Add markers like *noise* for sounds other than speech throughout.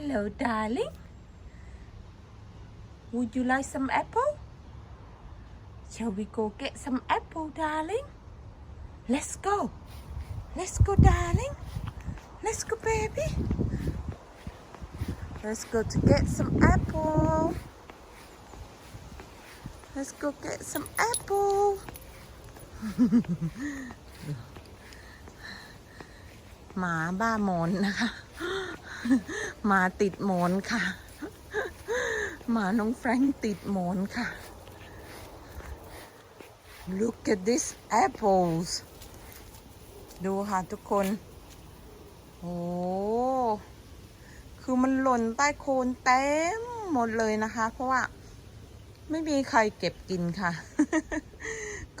Hello, darling. Would you like some apple? Shall we go get some apple, darling? Let's go. Let's go, darling. Let's go, baby. Let's go to get some apple. Let's go get some apple. หมาบ้าหมอนนะคะ *laughs* *laughs* หมาติดหมอนค่ะ หมาน้องแฟรงติดหมอนค่ะ Look at this apples ดูค่ะทุกคน โอ้ คือมันหล่นใต้โคนเต็มหมดเลยนะคะ เพราะว่าไม่มีใครเก็บกินค่ะ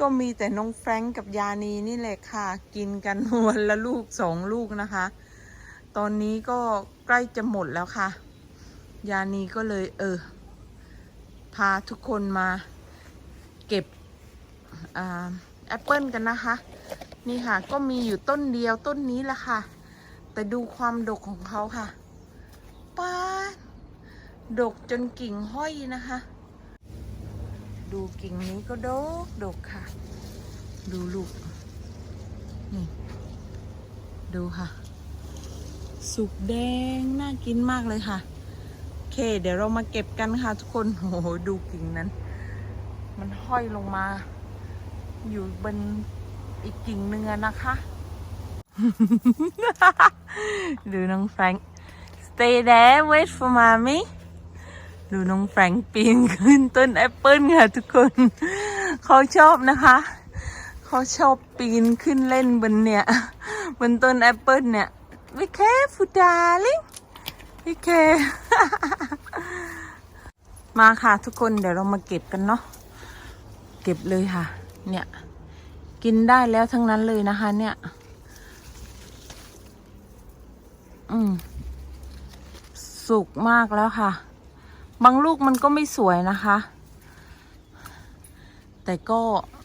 ก็มีแต่น้องแฟรงก์กับยานีนี่แหละค่ะ กินกันวันละลูกสองลูกนะคะ ตอนนี้ก็ใกล้จะหมดแล้วค่ะ ยานีก็เลยเออ พาทุกคนมาเก็บอแอปเปิลกันนะคะ นี่ค่ะ ก็มีอยู่ต้นเดียวต้นนี้แหละค่ะ แต่ดูความดกของเขาค่ะป้าดดกจนกิ่งห้อยนะคะ ดูกิ่งนี้ก็ดกดกค่ะ ดูลูก นี่ ดูค่ะ สุกแดง น่ากินมากเลยค่ะ โอเค เดี๋ยวเรามาเก็บกันค่ะทุกคน โอ้โห ดูกิ่งนั้น มันห้อยลงมา อยู่บนอีกกิ่งเนื้อนะคะ ดูน้องแฟรงค์ stay there wait for mommy ดูน้องแฟรงค์ปีนขึ้นต้นแอปเปิลค่ะทุกคน เขาชอบนะคะเขาชอบปีนขึ้นเล่นบนเนี่ย บนต้นแอปเปิลเนี่ย be careful darling be care มาค่ะทุกคนเดี๋ยวเรามาเก็บกันเนาะเก็บเลยค่ะ เนี่ย กินได้แล้วทั้งนั้นเลยนะคะ เนี่ย อืม สุกมากแล้วค่ะ บางลูกมันก็ไม่สวยนะคะ แต่ก็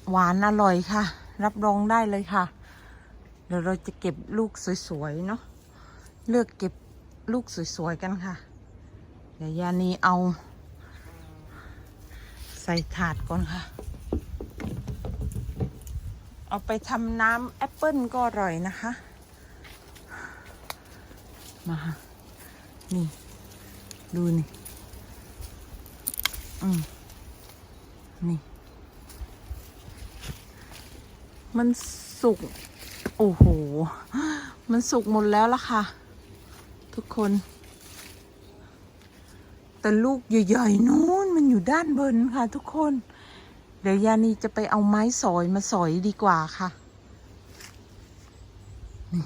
หวานอร่อยค่ะ รับรองได้เลยค่ะ เดี๋ยวเราจะเก็บลูกสวยๆเนาะ เลือกเก็บลูกสวย ๆ กันค่ะ เดี๋ยวยานีเอา ใส่ถาดก่อนค่ะ เอาไปทำน้ำแอปเปิลก็อร่อยนะคะ มาค่ะนี่ ดูนี่ อืม นี่ มันสุก โอ้โห มันสุกหมดแล้วล่ะค่ะ ทุกคน แต่ลูกใหญ่ๆนู้นมันอยู่ด้านบนค่ะทุกคน เดี๋ยวยานีจะไปเอาไม้สอยมาสอยดีกว่าค่ะนี่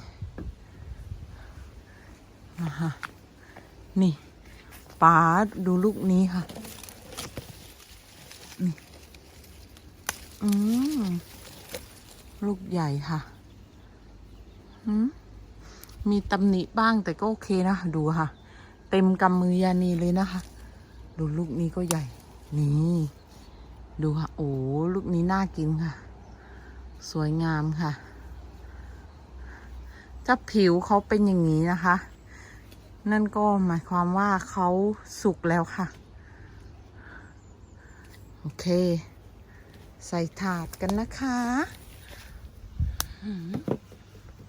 มาค่ะนี่ป๋าดูลูกนี้ค่ะนี่อืมลูกใหญ่ค่ะ อืม มีตำหนิบ้างแต่ก็โอเคนะ ดูค่ะ เต็มกำมือยานีเลยนะคะ ดูลูกนี้ก็ใหญ่ นี่ ดูค่ะ โอ้ลูกนี้น่ากินค่ะ สวยงามค่ะถ้าผิวเขาเป็นอย่างนี้นะคะ นั่นก็หมายความว่าเขาสุกแล้วค่ะ โอเค ใส่ถาดกันนะคะ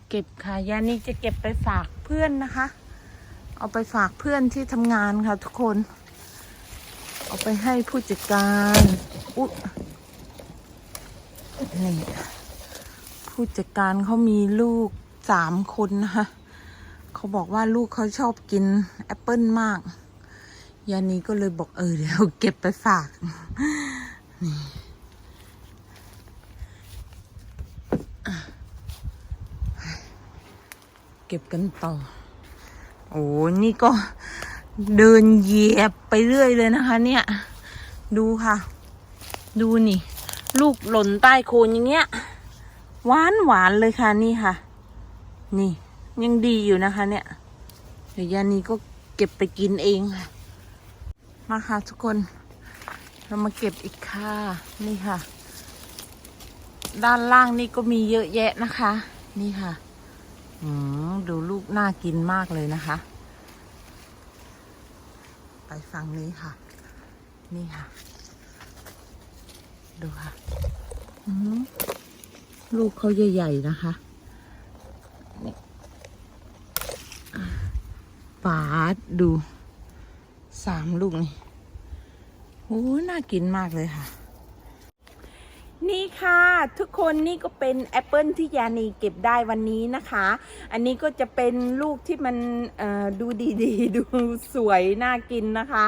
เก็บค่ะยานี่จะเก็บไปฝากเพื่อนนะคะ เอาไปฝากเพื่อนที่ทำงานค่ะทุกคน เอาไปให้ผู้จัดการอุ๊ยนี่ผู้จัดการเขามีลูกสามคนนะคะเขาบอกว่าลูกเขาชอบกินแอปเปิลมากยานีก็เลยบอกเออเดี๋ยวเก็บไปฝากนี่อะ เก็บกันต่อ โอ้นี่ก็เดินเหยียบไปเรื่อยเลยนะคะ เนี่ย ดูค่ะ ดูนี่ ลูกหล่นใต้โคนอย่างเงี้ย หวานหวานเลยค่ะนี่ค่ะ นี่ยังดีอยู่นะคะ เนี่ย เดี๋ยวยานีก็เก็บไปกินเองค่ะ มาค่ะทุกคน เรามาเก็บอีกค่ะ นี่ค่ะ ด้านล่างนี่ก็มีเยอะแยะนะคะ นี่ค่ะ ดูลูกน่ากินมากเลยนะคะ ไปฝั่งนี้ค่ะ นี่ค่ะ ดูค่ะลูกเขาใหญ่ๆนะคะนี่อะปาดดูสามลูกนี่โอ้น่ากินมากเลยค่ะ นี่ค่ะทุกคนนี่ก็เป็นแอปเปิลที่ยานีเก็บได้วันนี้นะคะ อันนี้ก็จะเป็นลูกที่มันดูดีๆดูสวยน่ากินนะคะ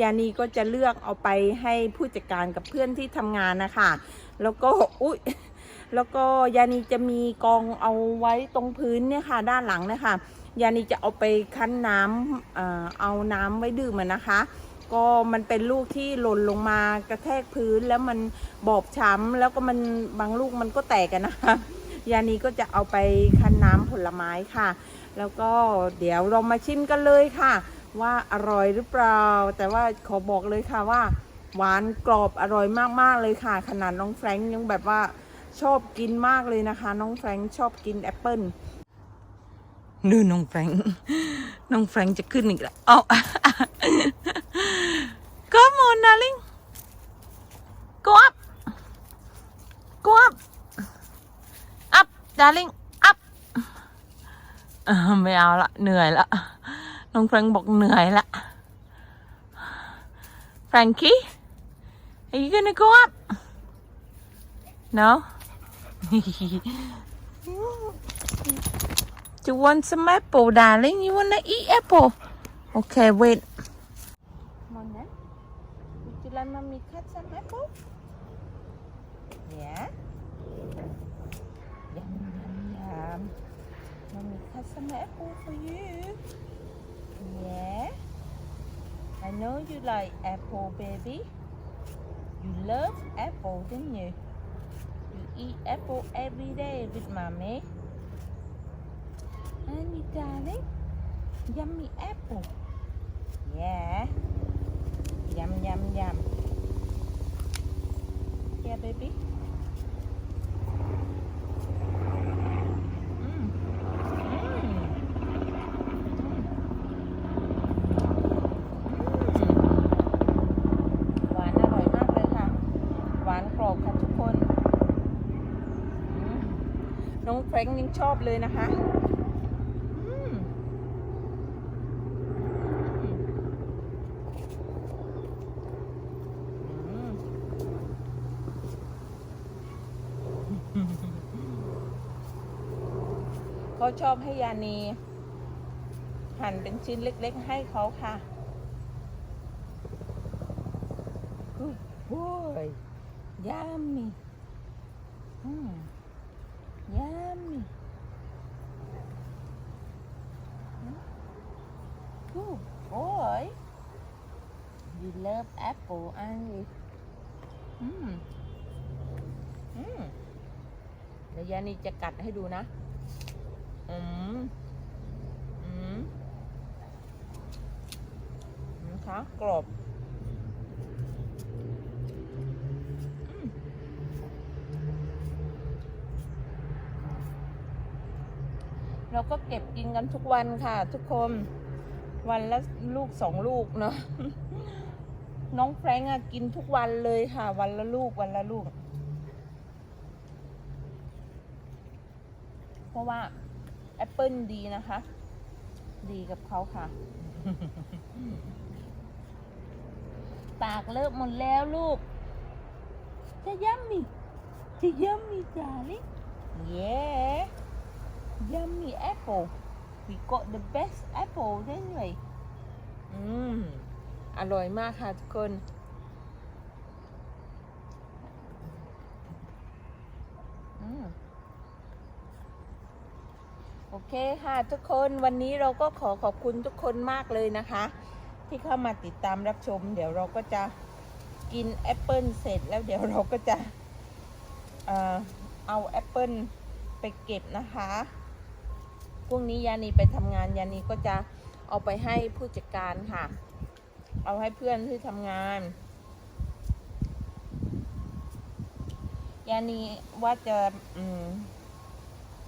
ยานีก็จะเลือกเอาไปให้ผู้จัดการกับเพื่อนที่ทำงานนะคะ แล้วก็อุ๊ยแล้วก็ยานีจะมีกองเอาไว้ตรงพื้นเนี่ยค่ะ ด้านหลังนะคะยานีจะเอาไปคั้นน้ำเอาน้ำไว้ดื่มนะคะ ก็มันเป็นลูกที่หล่นลงมากระแทกพื้นแล้วมันบอบช้ำแล้วก็มันบางลูกมันก็แตกกันนะคะยานีก็จะเอาไปคั้นน้ำผลไม้ค่ะ แล้วก็เดี๋ยวเรามาชิมกันเลยค่ะ ว่าอร่อยหรือเปล่า แต่ว่าขอบอกเลยค่ะว่า หวานกรอบอร่อยมากๆเลยค่ะ ขนาดน้องแฟรงค์ยังแบบว่าชอบกินมากเลยนะคะ น้องแฟรงค์ชอบกินแอปเปิ้ลดูน้องแฟรงค์น้องแฟรงค์จะขึ้นอีกแล้วเอา darling go up go up up darling up เออไม่เอาละเหนื่อยละน้องแฟรงค์บอกเหนื่อยละ Frankie are you gonna go up no you *laughs* want some apple darling you wanna eat apple okay wait Come on then. Like mommy cut some apple? Yeah. Yum yum yum. Mommy cut some apple for you. Yeah. I know you like apple, baby. You love apple, didn't you? You eat apple every day with mommy. And you darling, yummy apple. Yeah. Yum, yum, yum. Yeah, baby. Mm. Mm. Mm. หวานอร่อยมากเลยค่ะ หวานกรอบค่ะทุกคน น้องแฟรงค์ยังชอบเลยนะคะ อืม อืม เขาชอบให้ยานีหั่นเป็นชิ้นเล็ก ๆ ให้เขาค่ะ Good boy yummy อืม yummy Good boy You love apple, aren't you? อืม อืมเดี๋ยวยานีจะกัดให้ดูนะ อืมอืมนะคะกรอบอเราก็เก็บกินกันทุกวันค่ะ ทุกคน วันละลูกสองลูกเนาะน้องแฟรงก์อะกินทุกวันเลยค่ะ วันละลูกวันละลูก เพราะว่า แอปเปิลดีนะคะ ดีกับเขาค่ะ ปากเลอะหมดแล้วลูก จะยัมมี่จะยัมมี่จ้าลิเย้ yummy apple we got the best apple anyway อืม อร่อยมากค่ะทุกคนอืม โอเคค่ะทุกคนวันนี้เราก็ขอขอบคุณทุกคนมากเลยนะคะ ที่เข้ามาติดตามรับชม เดี๋ยวเราก็จะกินแอปเปิลเสร็จแล้วเดี๋ยวเราก็จะเอ่อเอาแอปเปิลไปเก็บนะคะพรุ่งนี้ยานีไปทำงานยานีก็จะเอาไปให้ผู้จัดการค่ะ เอาให้เพื่อนที่ทำงานยานีว่าจะอืม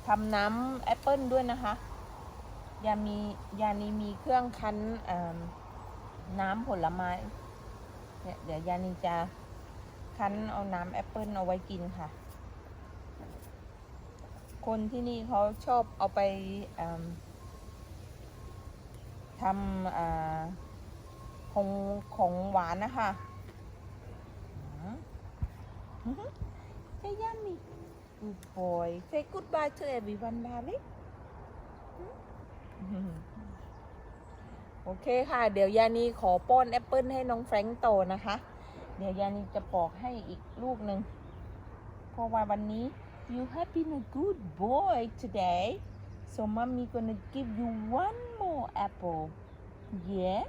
ทำน้ำแอปเปิลด้วยนะคะยามียานีมีเครื่องคั้นน้ำผลไม้เนี่ยเดี๋ยวยานีจะคั้นเอาน้ำแอปเปิลเอาไว้กินค่ะ คนที่นี่เขาชอบเอาไปทำอของของหวานนะคะอืม Say yummy good boy say goodbye to everyone darling โอเคค่ะ เดี๋ยวยานีขอป้อนแอปเปิลให้น้องแฟรงค์โตนะคะ เดี๋ยวยานีจะปอกให้อีกลูกหนึ่งเพราะว่าวันนี้ you have been a good boy today so mommy gonna give you one more apple yeah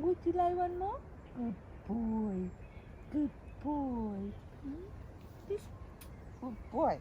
would you like one more good boy good boy Hmm? This good boy